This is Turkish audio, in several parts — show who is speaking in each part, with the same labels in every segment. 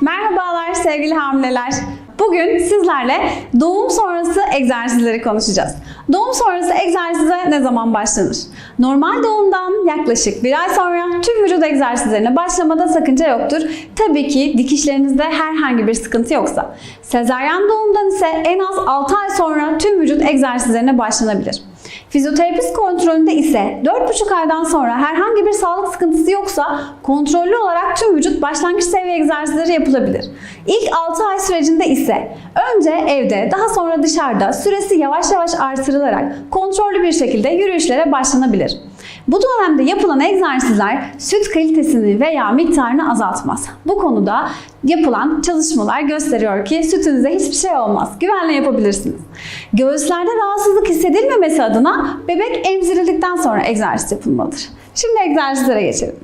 Speaker 1: Merhabalar sevgili hamileler. Bugün sizlerle doğum sonrası egzersizleri konuşacağız. Doğum sonrası egzersize ne zaman başlanır? Normal doğumdan yaklaşık bir ay sonra tüm vücut egzersizlerine başlamada sakınca yoktur. Tabii ki dikişlerinizde herhangi bir sıkıntı yoksa. Sezaryen doğumdan ise en az 6 ay sonra tüm vücut egzersizlerine başlanabilir. Fizyoterapist kontrolünde ise 4,5 aydan sonra herhangi bir sağlık sıkıntısı yoksa kontrollü olarak tüm vücut başlangıç seviye egzersizleri yapılabilir. İlk 6 ay sürecinde ise önce evde daha sonra dışarıda süresi yavaş yavaş artırılarak kontrollü bir şekilde yürüyüşlere başlanabilir. Bu dönemde yapılan egzersizler süt kalitesini veya miktarını azaltmaz. Bu konuda yapılan çalışmalar gösteriyor ki sütünüze hiçbir şey olmaz. Güvenle yapabilirsiniz. Göğüslerde rahatsızlık hissedilmemesi adına bebek emzirildikten sonra egzersiz yapılmalıdır. Şimdi egzersizlere geçelim.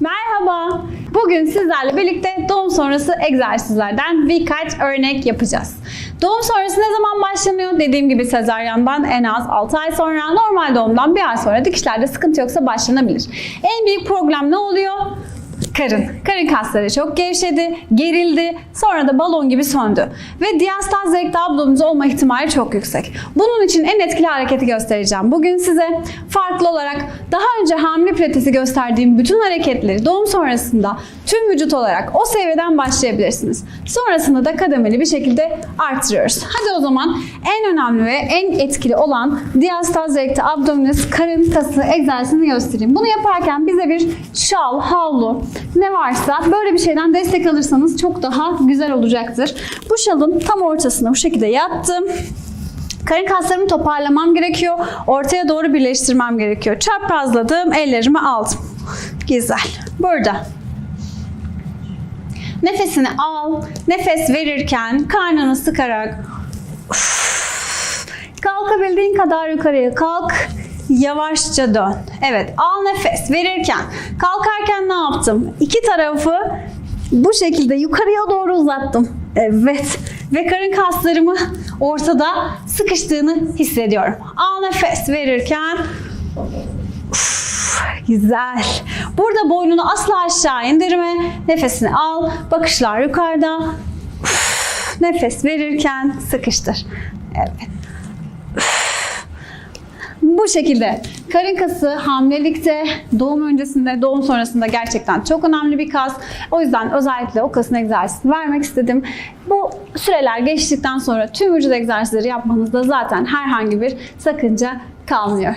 Speaker 1: Merhaba. Bugün sizlerle birlikte doğum sonrası egzersizlerden birkaç örnek yapacağız. Doğum sonrası ne zaman başlanıyor? Dediğim gibi sezaryandan en az 6 ay sonra, normal doğumdan bir ay sonra dikişlerde sıkıntı yoksa başlanabilir. En büyük problem ne oluyor? Karın. Karın kasları çok gevşedi, gerildi, sonra da balon gibi söndü. Ve diastaz rekti abdominus olma ihtimali çok yüksek. Bunun için en etkili hareketi göstereceğim. Bugün size farklı olarak daha önce hamile pilatesi gösterdiğim bütün hareketleri doğum sonrasında tüm vücut olarak o seviyeden başlayabilirsiniz. Sonrasında da kademeli bir şekilde artırıyoruz. Hadi o zaman en önemli ve en etkili olan diastaz rekti abdominis karın kası egzersizini göstereyim. Bunu yaparken bize bir şal, havlu ne varsa böyle bir şeyden destek alırsanız çok daha güzel olacaktır. Bu şalın tam ortasına bu şekilde yattım. Karın kaslarımı toparlamam gerekiyor. Ortaya doğru birleştirmem gerekiyor. Çaprazladım, ellerimi aldım. Güzel. Burada. Nefesini al. Nefes verirken karnını sıkarak kalkabildiğin kadar yukarıya kalk. Yavaşça dön. Evet, al nefes verirken. Kalkarken ne yaptım? İki tarafı bu şekilde yukarıya doğru uzattım. Evet. Ve karın kaslarımı ortada sıkıştığını hissediyorum. Al nefes verirken güzel. Burada boynunu asla aşağı indirme. Nefesini al. Bakışlar yukarıda. Uf, nefes verirken sıkıştır. Evet. Bu şekilde karın kası hamilelikte, doğum öncesinde, doğum sonrasında gerçekten çok önemli bir kas. O yüzden özellikle o kasın egzersizini vermek istedim. Bu süreler geçtikten sonra tüm vücut egzersizleri yapmanızda zaten herhangi bir sakınca kalmıyor.